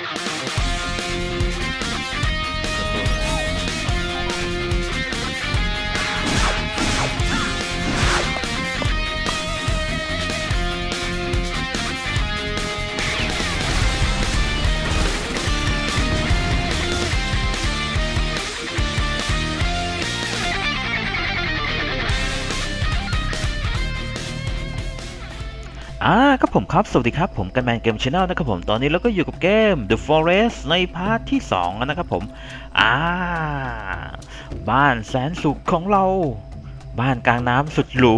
อ่ ครับผมครับ สวัสดีครับ ผมกันแมนเกมช n แนลนะครับผมตอนนี้เราก็อยู่กับเกม The Forest ในพาร์ทที่2แล้วนะครับผม อ่า บ้านแสนสุขของเรา บ้านกลางน้ำสุดหรู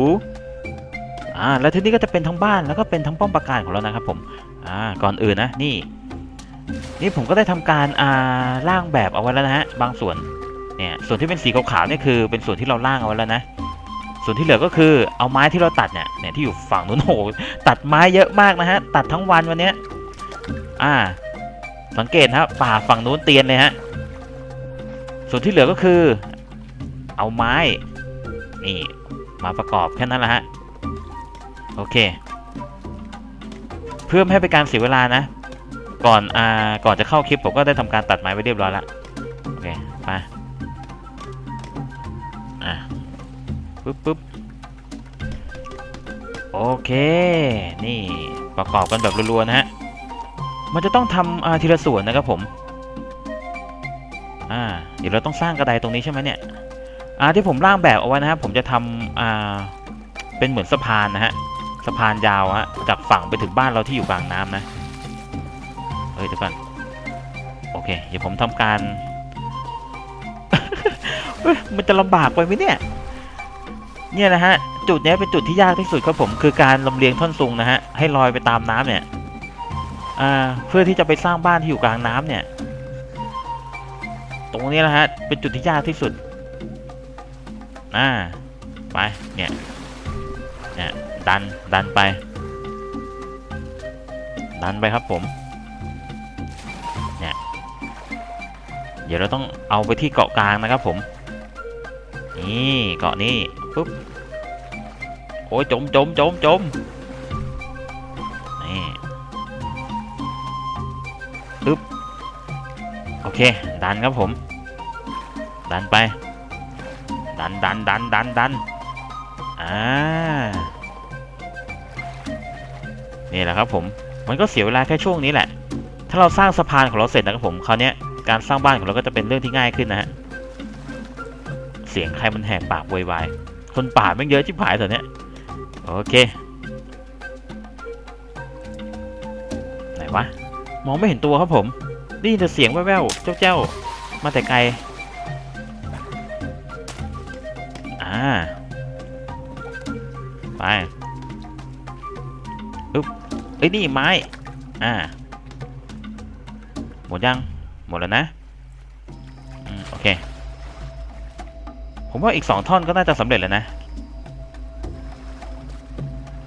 อ่า แล้วทีนี้ก็จะเป็นทั้งบ้านแล้วก็เป็นทั้งป้อมปราการของเรานะครับผม อ่า ก่อนอื่นนะ นี่ นี่ผมก็ได้ทำการ อ่า ร่างแบบเอาไว้แล้วนะฮะ บางส่วน เนี่ย ส่วนที่เป็นสีขาวๆนี่คือเป็นส่วนที่เราร่างเอาไว้แล้วนะ ส่วนที่เหลือก็คือเอาไม้ที่เราตัดเนี่ยเนี่ยที่อยู่ฝั่งนู้นโหตัดไม้เยอะมากนะฮะตัดทั้งวันวันนี้อ่า สังเกตนะครับป่าฝั่งนู้นเตียนเลยฮะส่วนที่เหลือก็คือ เอาไม้นี่มาประกอบแค่นั้นแหละฮะโอเค เพื่อไม่ให้เป็นการเสียเวลานะก่อนอ่าก่อนจะเข้าคลิปผมก็ได้ทำการตัดไม้ไว้เรียบร้อยแล้วโอเคไป ปึ๊บปึ๊บโอเค นี่ประกอบกันแบบรัวๆนะฮะ มันจะต้องทำอ่าทีละส่วนนะครับผม อ่า เดี๋ยวเราต้องสร้างกระไดตรงนี้ใช่ไหมเนี่ย อ่าที่ผมร่างแบบเอาไว้นะครับ ผมจะทำอ่า เป็นเหมือนสะพานนะฮะ สะพานยาวฮะ จากฝั่งไปถึงบ้านเราที่อยู่กลางน้ำนะ เฮ้ยเดี๋ยวก่อน โอเค เดี๋ยวผมทำการเฮ้ยมันจะลำบากไปไหมเนี่ย เนี่ยนะฮะจุดนี้เป็นจุดที่ยากที่สุดครับผมคือการลำเลียงท่อนซุงนะฮะให้ลอยไปตามน้ำเนี่ยเพื่อที่จะไปสร้างบ้านที่อยู่กลางน้ำเนี่ย ตรงนี้นะฮะเป็นจุดที่ยากที่สุดอ่าไปเนี่ยเนี่ยดันดันไป ดันไปครับผมเนี่ยเดี๋ยวเราต้องเอาไปที่เกาะกลางนะครับผมนี่เกาะนี้ ปุ๊บโอ้ยจมจมจมจมนี่ปึ๊บโอเค ดันครับผม ดันไป ดันดันดันดันดันอ่านี่แหละครับผม มันก็เสียเวลาแค่ช่วงนี้แหละ ถ้าเราสร้างสะพานของเราเสร็จนะครับผม คราวนี้การสร้างบ้านของเราก็จะเป็นเรื่องที่ง่ายขึ้นนะฮะ เสียงใครมันแหกปากโวยวาย คนป่าแม่งเยอะชิบหายตอนเนี้ยโอเค ไหนวะ มองไม่เห็นตัวครับผมได้ยินแต่เสียงแว่วๆ เจ้าๆ มาแต่ไกล อ่า ไปอึ๊บเอ้ย นี่ไม้ อ่า หมดยัง หมดแล้วนะอืมโอเค ผมว่าอีกสองท่อนก็น่าจะสำเร็จแล้วนะ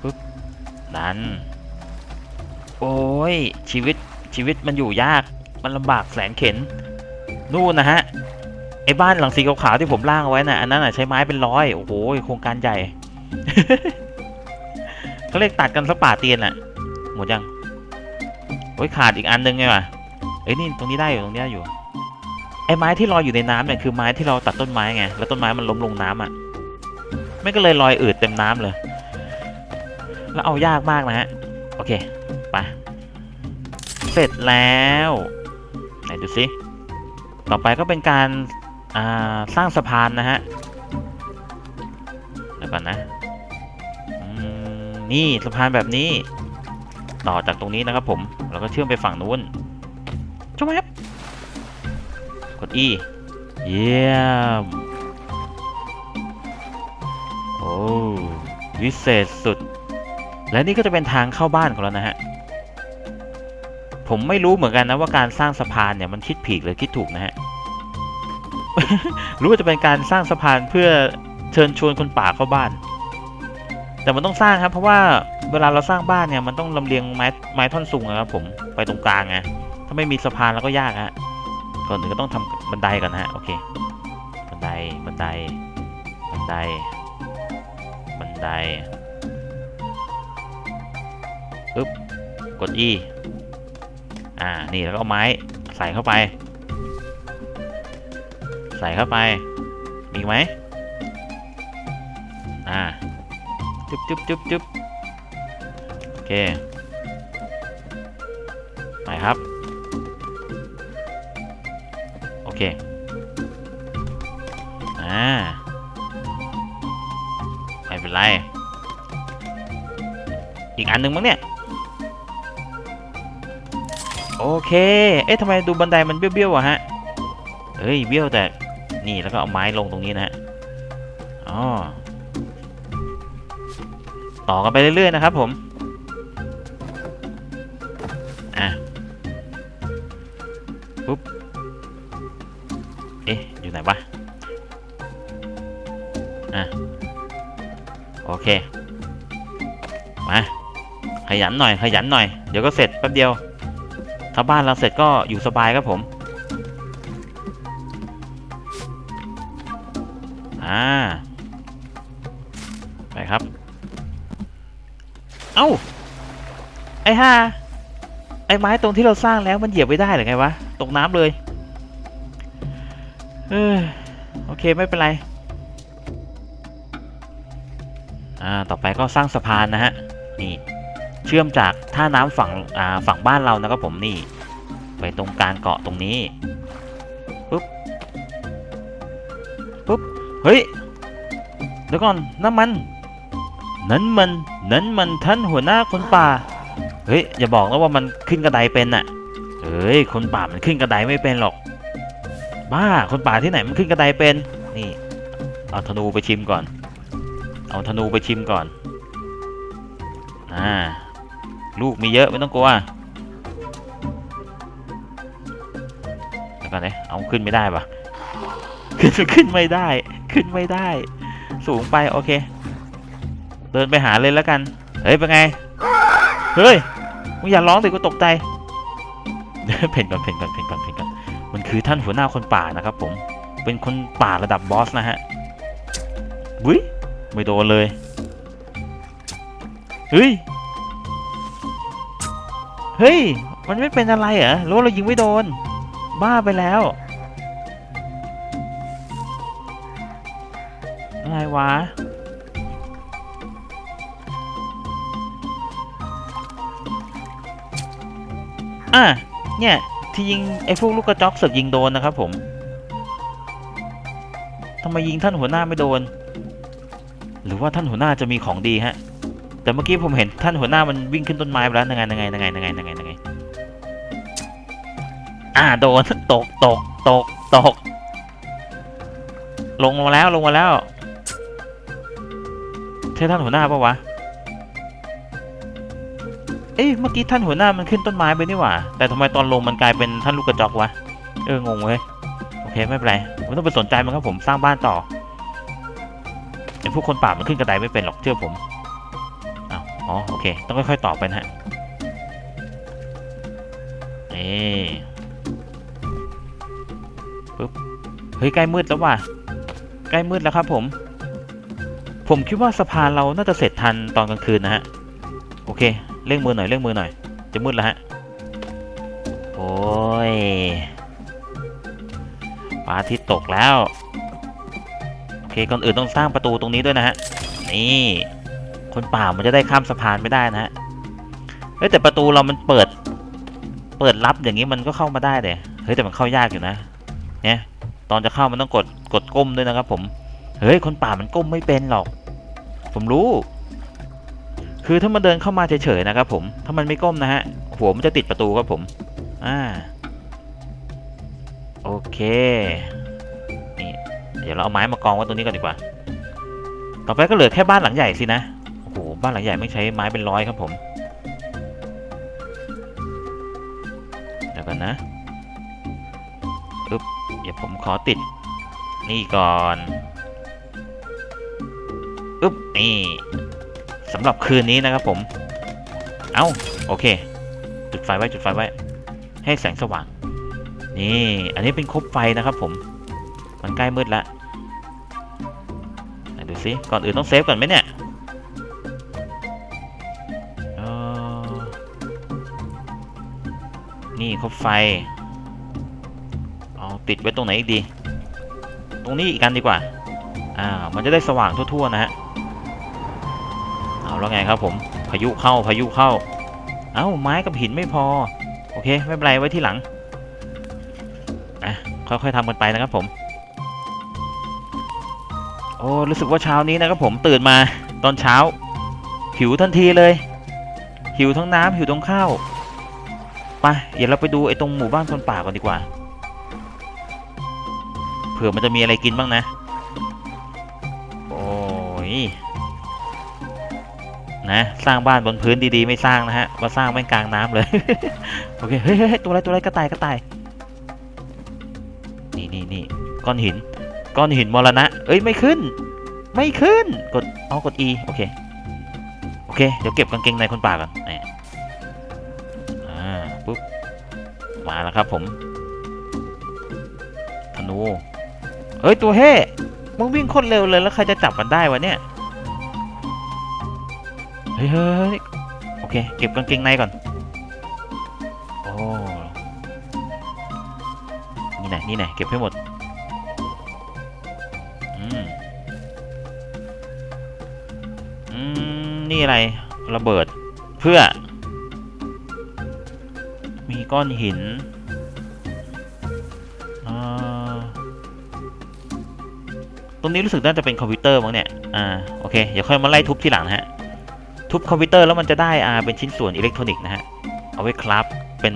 ปึ๊บดันโอ้ย ชีวิตชีวิตมันอยู่ยาก มันลำบากแสนเข็น นู่นนะฮะ ไอ้บ้านหลังสีขาวๆที่ผมร่างเอาไว้น่ะ อันนั้นน่ะใช้ไม้เป็นร้อย โอ้โห โครงการใหญ่เขาเรียกตัดกันสักป่าเตียนอะ หมดยังโอ้ยขาดอีกอันนึงไงวะเอ้ยนี่ตรงนี้ได้อยู่ตรงนี้ได้อยู่ ไอ้ไม้ที่ลอยอยู่ในน้ำเนี่ยคือไม้ที่เราตัดต้นไม้ไงแล้วต้นไม้มันล้มลงน้ำอะไม่ก็เลยลอยอืดเต็มน้ำเลย แล้วเอายากมากนะฮะโอเคไปเสร็จแล้วไหนดูสิต่อไปก็เป็นการาสร้างสะพานนะฮะเดี๋ยวก่อนนะนี่สะพานแบบนี้ ต่อจากตรงนี้นะครับผม แล้วก็เชื่อมไปฝั่งนู้นจุ๊บแบ กด E เยี่ยม โอ้วิเศษสุด และนี่ก็จะเป็นทางเข้าบ้านของเรานะฮะ ผมไม่รู้เหมือนกันนะว่าการสร้างสะพานเนี่ยมันคิดผิดหรือคิดถูกนะฮะ รู้ว่าจะเป็นการสร้างสะพานเพื่อเชิญชวนคนป่าเข้าบ้าน แต่มันต้องสร้างครับ เพราะว่าเวลาเราสร้างบ้านเนี่ยมันต้องลำเลียงไม้ไม้ท่อนสูงนะครับผมไปตรงกลางไงถ้าไม่มีสะพานแล้วก็ยากฮะ ก่อนอื่นก็ต้องทำบันไดก่อนนะฮะโอเคบันไดบันไดบันไดบันไดปึ๊บกด E อ่านี่แล้วก็เอาไม้ใส่เข้าไป ใส่เข้าไป มีไหมอ่าจุ๊บจุ๊บจุ๊บจุ๊บโอเคไปครับ เคอ่าไม่เป็นไร อีกอันหนึ่งมั้งเนี่ย โอเค เอ๊ะทำไมดูบันไดมันเบี้ยวๆอะฮะ เฮ้ยเบี้ยวแต่ นี่แล้วก็เอาไม้ลงตรงนี้นะฮะ อ๋อ ต่อกันไปเรื่อยๆนะครับผม หน่อยขยันหน่อย เดี๋ยวก็เสร็จแป๊บเดียว ถ้าบ้านเราเสร็จก็อยู่สบายครับผม อ่า ไปครับ เอ้า ไอ้ห่าไอ้ไม้ตรงที่เราสร้างแล้วมันเหยียบไม่ได้หรือไงวะ ตกน้ำเลย เออโอเคไม่เป็นไร อ่า ต่อไปก็สร้างสะพานนะฮะ นี่ เชื่อมจากท่าน้ำฝั่งฝั่งบ้านเรานะครับผมนี่ ไปตรงกลางเกาะตรงนี้ปุ๊บปุ๊บเฮ้ยเดี๋ยวก่อนน้ำมัน นั้นมันนั้นมันท่านหัวหน้าคนป่าเฮ้ยอย่าบอกนะว่ามันขึ้นกระไดเป็นน่ะเฮ้ยคนป่ามันขึ้นกระไดไม่เป็นหรอก บ้าคนป่าที่ไหนมันขึ้นกระไดเป็นนี่เอาธนูไปชิมก่อน เอาธนูไปชิมก่อนอ่า ลูกมีเยอะไม่ต้องกลัวแล้วกันเลยเอาขึ้นไม่ได้ปะขึ้นขึ้นไม่ได้ ขึ้นไม่ได้ สูงไปโอเค เดินไปหาเลยแล้วกัน เฮ้ยเป็นไง เฮ้ยมึงอย่าร้องสิกูตกใจเพ่นก่อนเพ่นก่อนเพ่นก่อนเพ่นก่อนมันคือท่านหัวหน้าคนป่านะครับผมเป็นคนป่าระดับบอสนะฮะบุ้ยไม่โดนเลยเฮ้ย เฮ้ย มันไม่เป็นอะไรเหรอรือว่าเรายิงไม่โดน บ้าไปแล้ว อะไรวะ อะ เนี่ย ที่ยิงไอ้พวกลูกกระจอกเสือกยิงโดนนะครับผมทำไมยิงท่านหัวหน้าไม่โดน หรือว่าท่านหัวหน้าจะมีของดีฮะ แต่เมื่อกี้ผมเห็นท่านหัวหน้ามันวิ่งขึ้นต้นไม้ไปแล้วยังไงยังไงยังไงยังไงยังไงยังไงอ่าโดนตกตกตกตก ลงมาแล้วลงมาแล้วใช่ท่านหัวหน้าปะวะ เอ๊ะเมื่อกี้ท่านหัวหน้ามันขึ้นต้นไม้ไปนี่หว่า แต่ทำไมตอนลงมันกลายเป็นท่านลูกกระจอกวะ เอองงเว้ย โอเคไม่เป็นไรไม่ต้องไปสนใจมันครับผมสร้างบ้านต่อไอ้พวกคนป่ามันขึ้นกระไดไม่เป็นหรอกเชื่อผม อ๋อ โอเค ต้องค่อยๆต่อไปนะฮะเอ๊ปึ๊บ เฮ้ย ใกล้มืดแล้วว่ะ ใกล้มืดแล้วครับผม ผมคิดว่าสะพานเราน่าจะเสร็จทันตอนกลางคืนนะฮะ โอเค เร่งมือหน่อย เร่งมือหน่อย จะมืดแล้วฮะ โอ้ยพระอาทิตย์ตกแล้ว โอเค ก่อนอื่นต้องสร้างประตูตรงนี้ด้วยนะฮะ นี่ คนป่ามันจะได้ข้ามสะพานไม่ได้นะฮะเฮ้ยแต่ประตูเรามันเปิด เปิดรับอย่างนี้มันก็เข้ามาได้เลยเฮ้ยแต่มันเข้ายากอยู่นะเนี่ยตอนจะเข้ามันต้องกดกดก้มด้วยนะครับ ผมเฮ้ยคนป่ามันก้มไม่เป็นหรอก ผมรู้ คือถ้ามันเดินเข้ามาเฉยๆนะครับ ผม ถ้ามันไม่ก้มนะฮะหัวมันจะติดประตูครับผมอ่าโอเคนี่เดี๋ยวเราเอาไม้มากองไว้ตรงนี้ก่อนดีกว่า ต่อไปก็เหลือแค่บ้านหลังใหญ่สินะ บ้านหลังใหญ่ไม่ใช้ไม้เป็นร้อยครับผมเดี๋ยวกันนะอึ๊บเดี๋ยวผมขอติด นี่ก่อนอึ๊บนี่สำหรับคืนนี้นะครับผม เอา้าโอเค จุดไฟไว้จุดไฟไว้ ให้แสงสว่าง นี่ อันนี้เป็นคบไฟนะครับผม มันใกล้มืดแล้วดูสิก่อนอื่นต้องเซฟก่อนไหมเนี่ย ไฟ เอาติดไว้ตรงไหนอีกดี ตรงนี้อีกกันดีกว่า อ่า มันจะได้สว่างทั่วๆนะฮะ เอาแล้วไงครับผม พายุเข้าพายุเข้า เอ้าไม้กับหินไม่พอ โอเคไม่เป็นไรไว้ที่หลัง อะค่อยๆทำกันไปนะครับผม โอ้รู้สึกว่าเช้านี้นะครับผมตื่นมาตอนเช้า หิวทันทีเลย หิวทั้งน้ำหิวทั้งข้าว ไปเดี๋ยวเราไปดูไอ้ตรงหมู่บ้านคนป่าก่อนดีกว่า เผื่อมันจะมีอะไรกินบ้างนะ โอ้ย นะ สร้างบ้านบนพื้นดีๆ ไม่สร้างนะฮะ มาสร้างแม่งกลางน้ำเลย โอเค เฮ้ยเฮ้ยเฮ้ยตัวอะไรตัวอะไรกระต่ายกระต่าย นี่นี่นี่ก้อนหิน ก้อนหินมรณะ เอ้ยไม่ขึ้น ไม่ขึ้น กดเอากด E โอเค โอเค เดี๋ยวเก็บกางเกงในคนป่าก่อน มาแล้วครับผมธนูเฮ้ย ตัวเฮ่มึงวิ่งโคตรเร็วเลยแล้วใครจะจับมันได้วะเนี่ยเฮ้ยเฮ้ยโอเค เก็บกางเกงในก่อน โอ้ นี่ไหนนี่ไหนเก็บให้หมด อืม อืม นี่อะไร ระเบิด เพื่อ ก้อนหินตรงนี้รู้สึกน่าจะเป็นคอมพิวเตอร์มั้งเนี่ย อ่า โอเค เดี๋ยวค่อยมาไล่ทุบทีหลังนะฮะ ทุบคอมพิวเตอร์แล้วมันจะได้ อ่า เป็นชิ้นส่วนอิเล็กทรอนิกส์นะฮะ เอาไว้ครับเป็น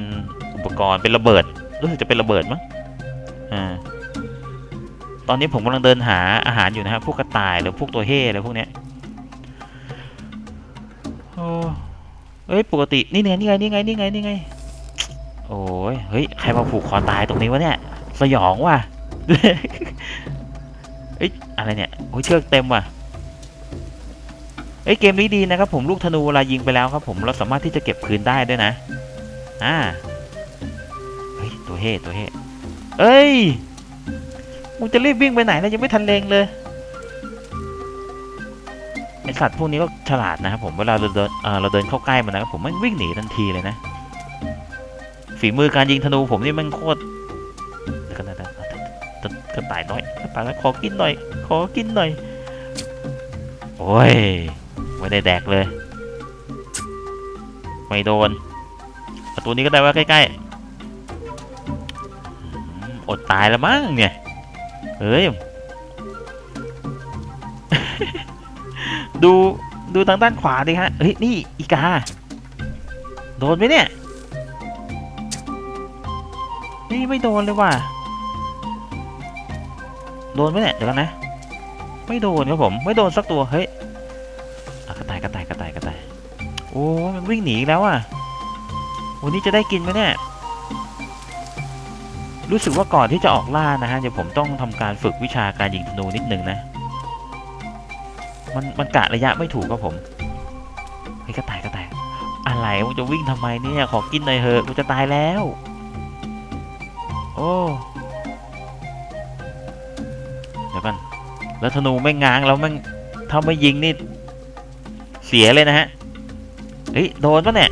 อุปกรณ์ เป็นระเบิด รู้สึกจะเป็นระเบิดมั้ง อ่า ตอนนี้ผมกำลังเดินหาอาหารอยู่นะฮะ พวกกระต่ายหรือพวกตัวเฮ่อะไรพวกเนี้ยโอ้เอ้ย ปกติ นี่ไง นี่ไง นี่ไง นี่ไง นี่ไง โอ้ย เฮ้ย ใครมาผูกคอตายตรงนี้วะเนี่ย สยองว่ะ เอ้ย อะไรเนี่ย โอ้ย เชือกเต็มว่ะ เอ้ย เกมนี้ดีนะครับผมลูกธนูเวลายิงไปแล้วครับผม เราสามารถที่จะเก็บคืนได้ด้วยนะ อ่า เฮ้ย ตัวเฮตัวเฮเอ้ย มึงจะรีบวิ่งไปไหนแล้วยังไม่ทันเลงเลย ไอสัตว์พวกนี้ก็ฉลาดนะครับผม เวลาเราเดินเเราเดินเข้าใกล้มันนะครับผมมันวิ่งหนีทันทีเลยนะ ฝีมือการยิงธนูผมนี่มันโคตรเกันะเดี๋ยวนะเดี๋ยวกระต่ายน้อยกระต่ายน้อยขอกินหน่อย ขอกินหน่อย โอ้ย ไม่ได้แดกเลย ไม่โดนตัวนี้ก็ได้ว่าใกล้ๆอืมอดตายแล้วมั้งเนี่ย เฮ้ย ดู ดูทางด้านขวาดิฮะ เฮ้ย นี่ อีกา โดนไหมเนี่ย นี่ไม่โดนเลยว่ะ โดนไหมเนี่ย เดี๋ยวกันนะ ไม่โดนครับผม ไม่โดนสักตัว เฮ้ยกระต่ายกระต่ายกระต่ายกระต่าย โอ้มันวิ่งหนีแล้วอะ วันนี้จะได้กินไหมเนี่ย รู้สึกว่าก่อนที่จะออกล่านะฮะ เดี๋ยวผมต้องทำการฝึกวิชาการยิงธนูนิดนึงนะ มันมันกะระยะไม่ถูกครับผม เฮ้ยกระต่ายกระต่าย อะไรมึงจะวิ่งทำไมเนี่ย ขอกินหน่อยเถอะกูจะตายแล้ว โอ้เดี๋ยวกันแล้วธนูไม่ง้างแล้วแม่งถ้าไม่ยิงนี่ เสียเลยนะฮะเฮ้ยโดนปะเนี่ย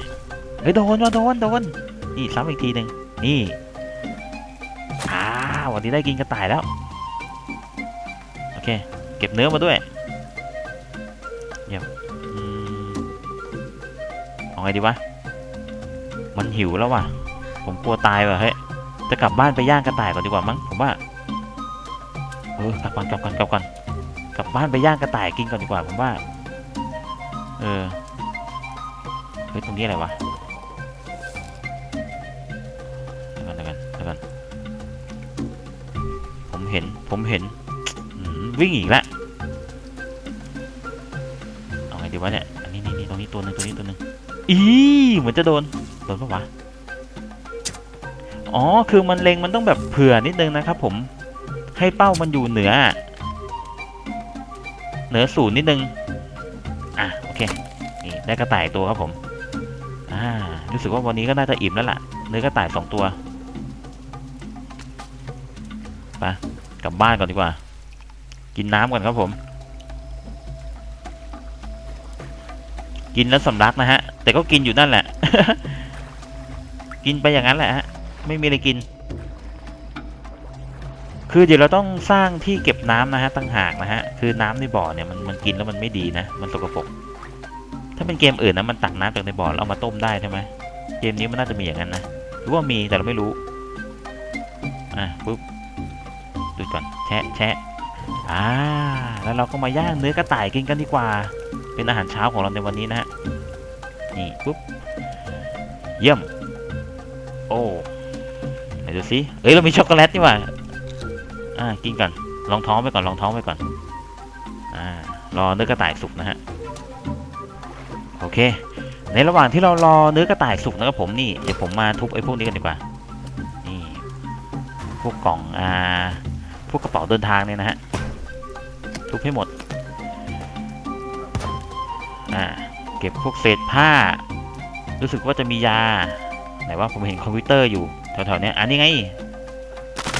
เฮ้ยโดนว่ะโดนโดนนี่ซ้ำอีกทีหนึ่งนี่อ่าวันนี้ได้กินกระต่ายแล้วโอเคเก็บเนื้อมาด้วยอืมเอาไงดีวะมันหิวแล้วว่ะผมกลัวตายว่ะเฮ้ย จะกลับบ้านไปย่างกระต่ายก่อนดีกว่ามั้งผมว่าเออกลับก่อนกลับก่อนกลับก่อนกลับบ้านไปย่างกระต่ายกินก่อนดีกว่าผมว่า เออเฮ้ยตรงนี้อะไรวะเดี๋ยวก่อนเดี๋ยวก่อนเดี๋ยวก่อนผมเห็นผมเห็นวิ่งอีกแล้วเอาไงดีวะเนี่ยอันนี้นี่นี่ตรงนี้ตัวหนึ่งตัวนี้ตัวหนึ่งอีเหมือนจะโดนโดนปะวะ อ๋อ คือมันเล็งมันต้องแบบเผื่อนิดนึงนะครับผมให้เป้ามันอยู่เหนือ เหนือศูนย์นิดนึง อะ โอเค นี่ได้กระต่ายตัวครับผม อ่า รู้สึกว่าวันนี้ก็น่าจะอิ่มแล้วล่ะ เนื้อกระต่ายสองตัว ไป กลับบ้านก่อนดีกว่า กินน้ำก่อนครับผม กินแล้วสำลักนะฮะ แต่ก็กินอยู่นั่นแหละ กินไปอย่างนั้นแหละฮะ ไม่มีอะไรกิน คือเดี๋ยวเราต้องสร้างที่เก็บน้ำนะฮะตั้งหากนะฮะคือน้ำในบ่อเนี่ยมันมันกินแล้วมันไม่ดีนะ มันสกปรกถ้าเป็นเกมอื่นนะมันตักน้ำจากในบ่อแล้วเอามาต้มได้ใช่ไหมเกมนี้มันน่าจะมีอย่างนั้นนะหรือว่ามีแต่เราไม่รู้อะปุ๊บดูก่อนแชะแชะอ่าแล้วเราก็มาย่างเนื้อกระต่ายกินกันดีกว่า เป็นอาหารเช้าของเราในวันนี้นะฮะนี่ปุ๊บเยี่ยม โอ้ นดูสิเอ้ยเรามีช็อกโกแลตนี่หว่าอ่ากินก่อนลองท้องไปก่อนลองท้องไปก่อนอ่ารอเนื้อกระต่ายสุกนะฮะโอเค ในระหว่างที่เรารอเนื้อกระต่ายสุกนะครับผมนี่เดี๋ยวผมมาทุบไอ้พวกนี้กันดีกว่านี่พวกกล่องอ่าพวกกระเป๋าเดินทางเนี่ยนะฮะทุบให้หมดอ่าเก็บพวกเศษผ้า รู้สึกว่าจะมียาไหนว่าผมเห็นคอมพิวเตอร์อยู่ แถวๆนี้อันนี้ไง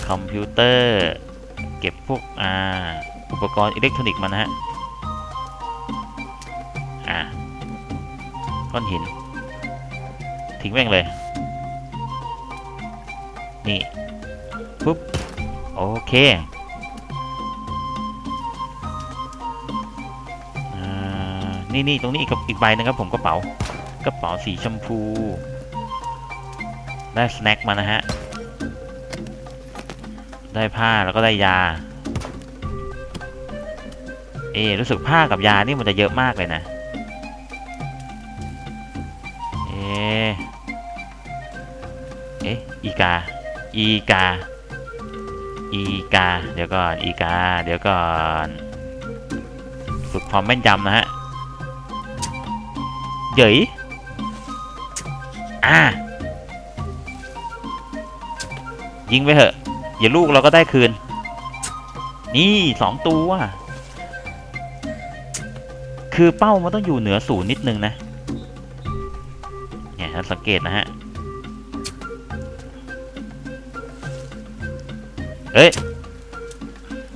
คอมพิวเตอร์ เก็บพวกอ่าอุปกรณ์อิเล็กทรอนิกส์มานะฮะ อ่าก้อนหิน ทิ้งแม่งเลย นี่ ปุ๊บ โอเคอ่านี่นี่ตรงนี้อีกอีกใบหนึงครับผมกระเป๋ากระเป๋าสีชมพู ได้สแน็คมานะฮะ ได้ผ้าแล้วก็ได้ยา เอรู้สึกผ้ากับยานี่มันจะเยอะมากเลยนะ เอเอ๊ะอีกา อีกา อีกา เดี๋ยวก่อน อีกา เดี๋ยวก่อน ฝึกความแม่นยำนะฮะเยยอ่า ยิงไปเถอะเดี๋ยวลูกเราก็ได้คืน นี่สองตัวคือเป้ามันต้องอยู่เหนือศูนย์นิดนึงนะเนี่ยสังเกตนะฮะเอ้ย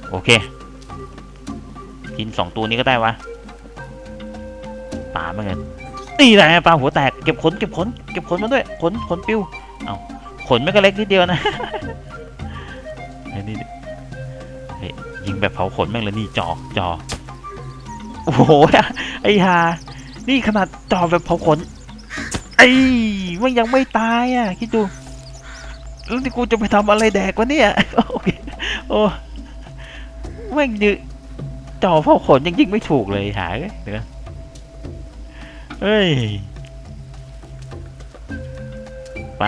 โอเค กินสองตัวนี้ก็ได้วะปลาเมือนกันนี่แหละปลาหัวแตกเก็บขนเก็บขนเก็บขนมาด้วยขนขนปิ้วเอา นไม่ก็เล็กนิดเดียวนะไอ้นี่เฮ้ยยิงแบบเผาขนแม่งเลยนี่จอจอโอ้โหไอ้ฮานี่ขนาดจอแบบเผาขนไอ้มันยังไม่ตายอะคิดดูแล้วที่กูจะไปทำอะไรแดกวะเนี่ยโอเคโอ้แม่งยืจอเผาขนยังยิงไม่ถูกเลยหาเอ้ยเดี๋ยวเฮ้ยไป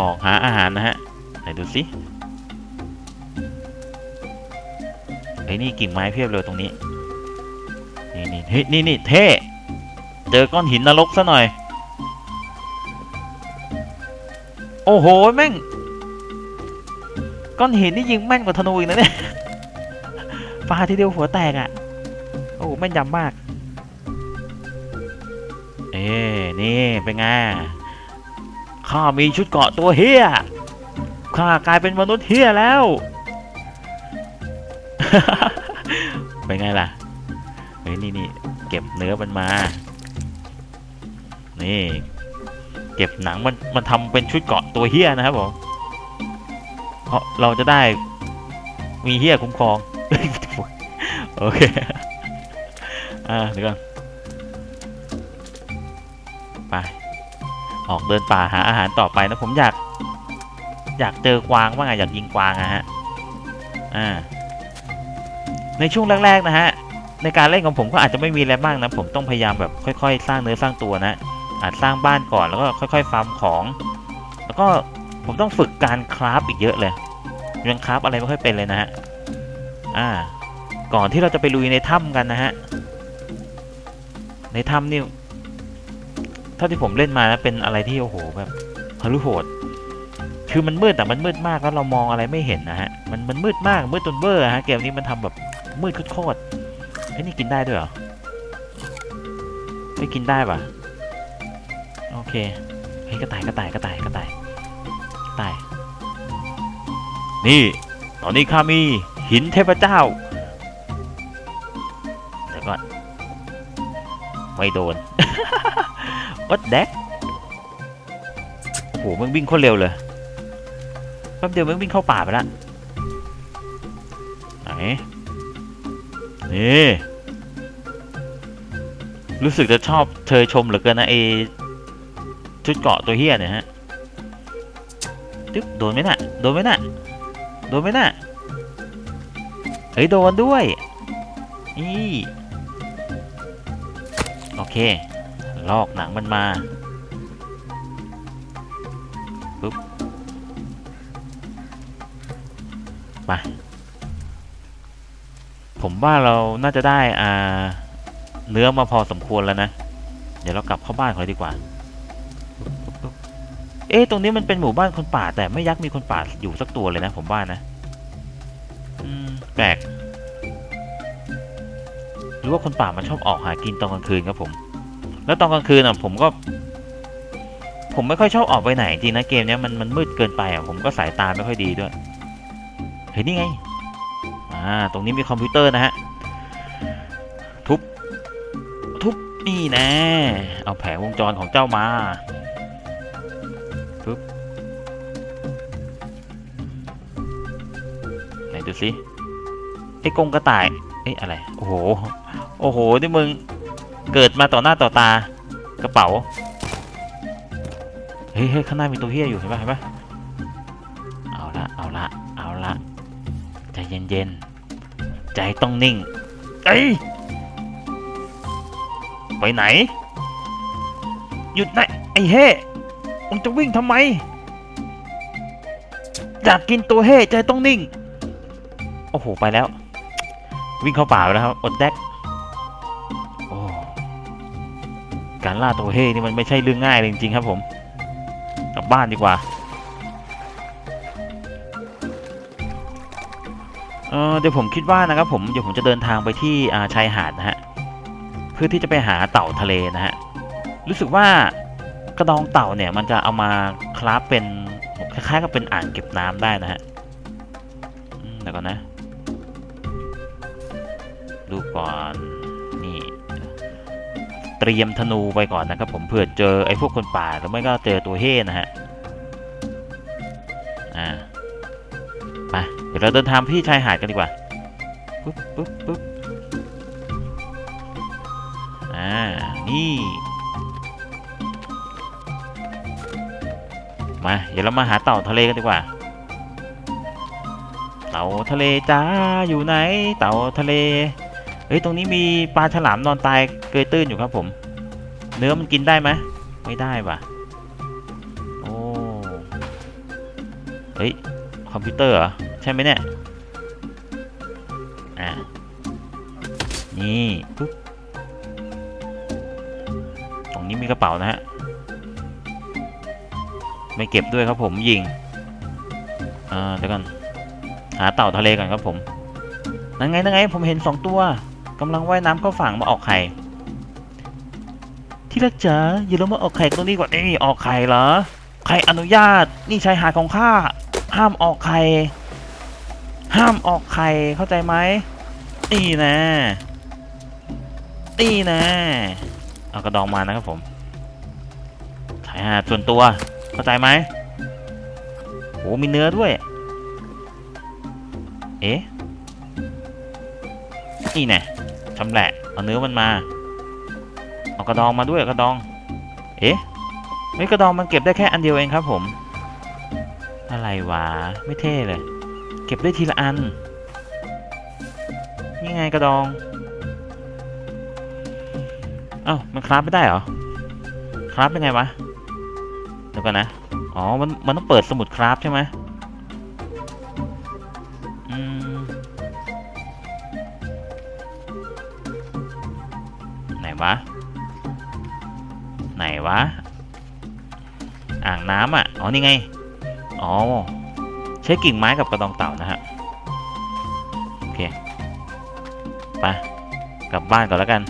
ออกหาอาหารนะฮะไหนดูสิไอ้ยนี่กิ่งไม้เพียบเลยตรงนี้นี่นี่เฮ้ยนี่นี่เท่เจอก้อนหินนรกซะหน่อย โอ้โหแม่งก้อนหินนี่ยิงแม่นกว่าธนูอีกนะเนี่ยปาทีเดียวหัวแตกอะ่ะโอ้โหแม่นยำมาก เอ้นี่เป็นไง ข้ามีชุดเกาะตัวเฮียข้ากลายเป็นมนุษย์เฮียแล้ว เป็นไงล่ะเฮ้ยนี่นี่เก็บเนื้อมันมา นี่เก็บหนังมันมันทำเป็นชุดเกาะตัวเฮียนะครับผมเพราะเราจะได้มีเฮียคุ้มครอง โอเค อ่าเดี๋ยวก่อนไป ออกเดินป่าหาอาหารต่อไปนะผมอยาก อยากเจอกวางบ้าไงอยากยิงกวางอะฮะอ่าในช่วงแรกๆนะฮะในการเล่นของผมก็อาจจะไม่มีอะไรมากนะผมต้องพยายามแบบค่อย ๆ สร้างเนื้อสร้างตัวนะอาจสร้างบ้านก่อนแล้วก็ค่อย ๆฟาร์มของ แล้วก็ผมต้องฝึกการคราฟอีกเยอะเลยยังคราฟอะไรไม่ค่อยเป็นเลยนะฮะอ่า ก่อนที่เราจะไปลุยในถ้ำกันนะฮะในถ้ำนี่ เท่าที่ผมเล่นมานะเป็นอะไรที่โอ้โหแบบฮารุโหดคือมันมืดแต่มันมืดมากแล้วเรามองอะไรไม่เห็นนะฮะมันมันมืดมากมืดจนเบอร์ฮะเกมนี้มันทำแบบมืดโคตรเฮ้ยนี่กินได้ด้วยเหรอไม่กินได้ปะโอเคเฮ้ยกระต่ายกระต่ายกระต่ายกระต่ายกระต่าย นี่ ตอนนี้ข้ามีหินเทพเจ้าเดี๋ยวก่อนไม่โดน What that มันวิ่งโคตรเร็วเลยแป๊บเดียวมันวิ่งเข้าป่าไปละไหนนี่รู้สึกจะชอบเธอชมเหลือเกินนะไอชุดเกาะตัวเฮียเนี่ยฮะตึ๊บโดนไหมน่ะโดนไหมน่ะโดนไหมน่ะเฮ้ยโดนด้วยนี่โอเค ลอกหนังมันมาปุ๊บมาผมว่าเราน่าจะได้อ่าเนื้อมาพอสมควรแล้วนะ เดี๋ยวเรากลับเข้าบ้านก่อนเลยดีกว่า เอ๊ะตรงนี้มันเป็นหมู่บ้านคนป่า แต่ไม่ยักมีคนป่าอยู่สักตัวเลยนะ ผมว่านะแปลก หรือว่าคนป่ามันชอบออกหากินตอนกลางคืนครับผม แล้วตอนกลางคืนอะผมก็ ผมไม่ค่อยชอบออกไปไหนจริงนะเกมเนี้ยมันมันมืดเกินไปอะผมก็สายตาไม่ค่อยดีด้วยเห็นนี่ไงอ่าตรงนี้มีคอมพิวเตอร์นะฮะทุบทุบนี่น่เอาแผงวงจรของเจ้ามาปึ๊บไหนดูสิไอ้กงกระต่ายเอ้ยอะไรโอ้โหโอ้โหนี่มึง เกิดมาต่อหน้าต่อตากระเป๋า เฮ้ยข้างหน้ามีตัวเฮียอยู่เห็นปะเห็นปะเอาละเอาละเอาละใจเย็นๆ ใจต้องนิ่งเอ้ยไปไหน หยุดนะไอ้เฮ่มึงจะวิ่งทำไม อยากกินตัวเฮ่ใจต้องนิ่ง โอ้โห ไปแล้ว วิ่งเข้าป่าไปแล้วครับ อดแดก การล่าตัวเฮ่นี่มันไม่ใช่เรื่องง่ายเลยจริงๆครับผมกลับบ้านดีกว่าเออเดี๋ยวผมคิดว่านะครับผมเดี๋ยวผมจะเดินทางไปที่าชายหาดนะฮะเพื่อที่จะไปหาเต่าทะเลนะฮะรู้สึกว่ากระดองเต่าเนี่ยมันจะเอามาคราฟเป็นคล้ายๆกับเป็นอ่างเก็บน้ำได้นะฮะเดี๋ยวก่อนนะ ดูก่อน รียมธนูไปก่อนนะครับ ผมเผื่อเจอไอ้พวกคนป่าหรือไม่ก็เจอตัวเฮ่นะฮะอ่าไปเดี๋ยวเราเดินทางไปที่ชายหาดกันดีกว่าปุ๊บปุ๊บปุ๊บอ่านี่มาเดี๋ยวเรามาหาเต่าทะเลกันดีกว่า เต่าทะเลจ้าอยู่ไหน เต่าทะเล เฮ้ยตรงนี้มีปลาฉลามนอนตายเกยตื้นอยู่ครับผม เนื้อมันกินได้ไหมไม่ได้ว่ะโอ้เฮ้ยคอมพิวเตอร์เหรอใช่ไหมเนี่ยอะนี่ปุ๊บตรงนี้มีกระเป๋านะฮะไม่เก็บด้วยครับผมยิงอ่าเดี๋ยวกันหาเต่าทะเลก่อนครับผมนั่นไงนั่นไงผมเห็นสองตัว กำลังว่ายน้ำเข้าฝั่งมาออกไข่ ที่รักจ๋าอย่าลงมาออกไข่ตรงนี้ก่อนนี่ออกไข่เหรอ ใครอนุญาต นี่ชายหาดของข้า ห้ามออกไข่ ห้ามออกไข่เข้าใจไหมนี่นะนี่นะเอากระดองมานะครับผมชายหาดส่วนตัว เข้าใจไหมโหมีเนื้อด้วย เอ๊ะ นี่แน่ชำแหละเอาเนื้อมันมา เอากระดองมาด้วยกระดอง เอ๊ะไม่กระดองมันเก็บได้แค่อันเดียวเองครับผม อะไรวะไม่เท่เลย เก็บได้ทีละอันนี่ไงกระดองเอ้ามันคราฟไม่ได้เหรอคราฟเป็นไงวะเดี๋ยวก่อนนะอ๋อมันมันต้องเปิดสมุดคราฟใช่ไหม วะ ไหนวะ อ่างน้ำอะ อ๋อ นี่ไง อ๋อ ใช้กิ่งไม้กับกระดองเต่านะฮะ โอเค ไป กลับบ้านก่อนแล้วกัน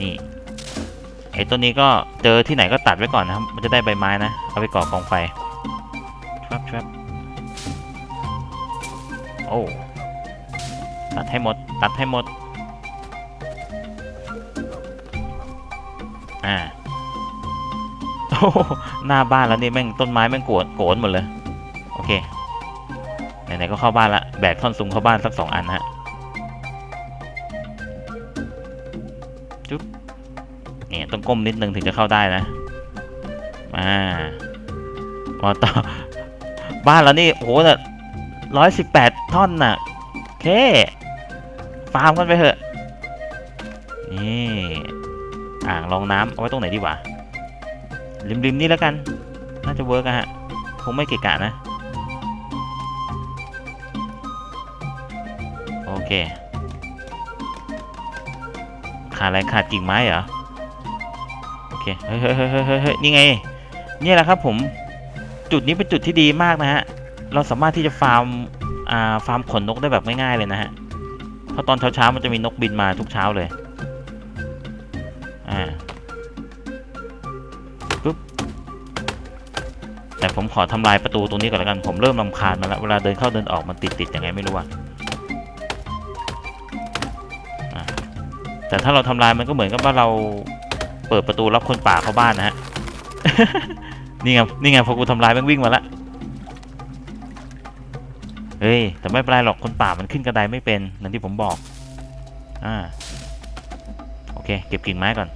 นี่ ไอ้ต้นนี้ก็เจอที่ไหนก็ตัดไว้ก่อนนะครับ มันจะได้ใบไม้นะ เอาไปก่อกองไฟครับครับโอ้ ตัดให้หมด ตัดให้หมด อ่าโอ้โหหน้าบ้านแล้วนี่แม่งต้นไม้แม่งโกรโกรนหมดเลย โอเคไหนๆก็เข้าบ้านละแบกท่อนซุงเข้าบ้านสักสองอันฮะจุ๊บเนี่ยต้องก้มนิดนึงถึงจะเข้าได้นะมามาต่อบ้านเรานี่โอ้โหน่ร้อยสิบแปดท่อนน่ะโอเคฟาร์มกันไปเถอะนี่ อ่างรองน้ำเอาไว้ตรงไหนดีวะริมๆนี่แล้วกัน น่าจะเวิร์กอะฮะ คงไม่เกะกะนะ โอเค ขาดอะไรขาดกิ่งไม้เหรอ โอเคเฮ้ยเฮ้ยเฮ้ยเฮ้ยเฮ้ยเฮ้ยนี่ไง นี่แหละครับผม จุดนี้เป็นจุดที่ดีมากนะฮะ เราสามารถที่จะฟาร์ม อ่า ฟาร์มขนนกได้แบบง่ายๆเลยนะฮะ เพราะตอนเช้าๆมันจะมีนกบินมาทุกเช้าเลย ผมขอทำลายประตูตรงนี้ก่อนแล้วกัน ผมเริ่มรำคาญมันแล้ว เวลาเดินเข้าเดินออกมันติดติดยังไงไม่รู้อะแต่ถ้าเราทำลายมันก็เหมือนกับว่าเราเปิดประตูรับคนป่าเข้าบ้านนะฮะ นี่ไง นี่ไงพอกูทำลายมันวิ่งมาละเฮ้ย แต่ไม่เป็นไรหรอกคนป่ามันขึ้นกระไดไม่เป็นอย่างที่ผมบอก อ่า โอเค เก็บกิ่งไม้ก่อน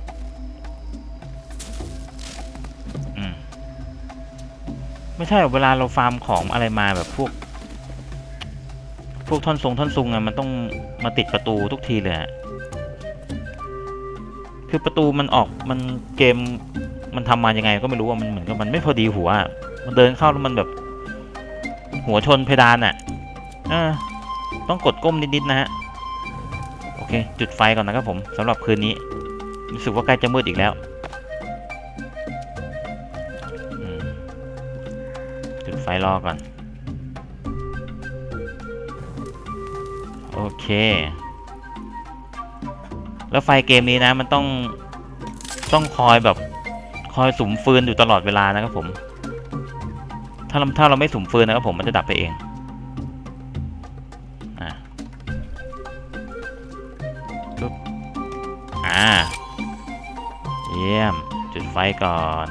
ไม่ใช่เวลาเราฟาร์มของอะไรมาแบบพวก พวกท่อนทรงท่อนซุงอะมันต้องมาติดประตูทุกทีเลยคือประตูมันออกมันเกมมันทำมายังไงก็ไม่รู้ว่ามันเหมือนกับมันไม่พอดีหัว มันเดินเข้าแล้วมันแบบ หัวชนเพดานอะอ่าต้องกดก้มนิดๆนะฮะโอเค จุดไฟก่อนนะครับผมสำหรับคืนนี้รู้สึกว่าใกล้จะมืดอีกแล้ว ไฟรอก่อน โอเค แล้วไฟเกมนี้นะมันต้องต้องคอยแบบคอยสุมฟืนอยู่ตลอดเวลานะครับผม ถ้าเราถ้าเราไม่สุมฟืนนะครับผมมันจะดับไปเองอะปึ๊บอ่าเยี่ยม จุดไฟก่อน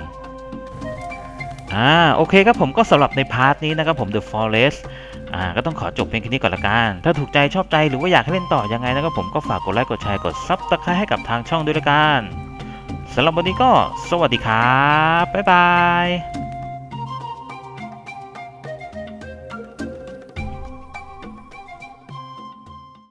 อ่าโอเคครับผมก็สำหรับในพาร์ทนี้นะครับผม The Forest อ่าก็ต้องขอจบเพียงแค่นี้ก่อนละกัน ถ้าถูกใจชอบใจหรือว่าอยากให้เล่นต่อยังไงนะครับผมก็ฝากกดไลค์กดแชร์กดซับสไครต์ให้กับทางช่องด้วยละกันสำหรับวันนี้ก็สวัสดีครับ บ๊ายบาย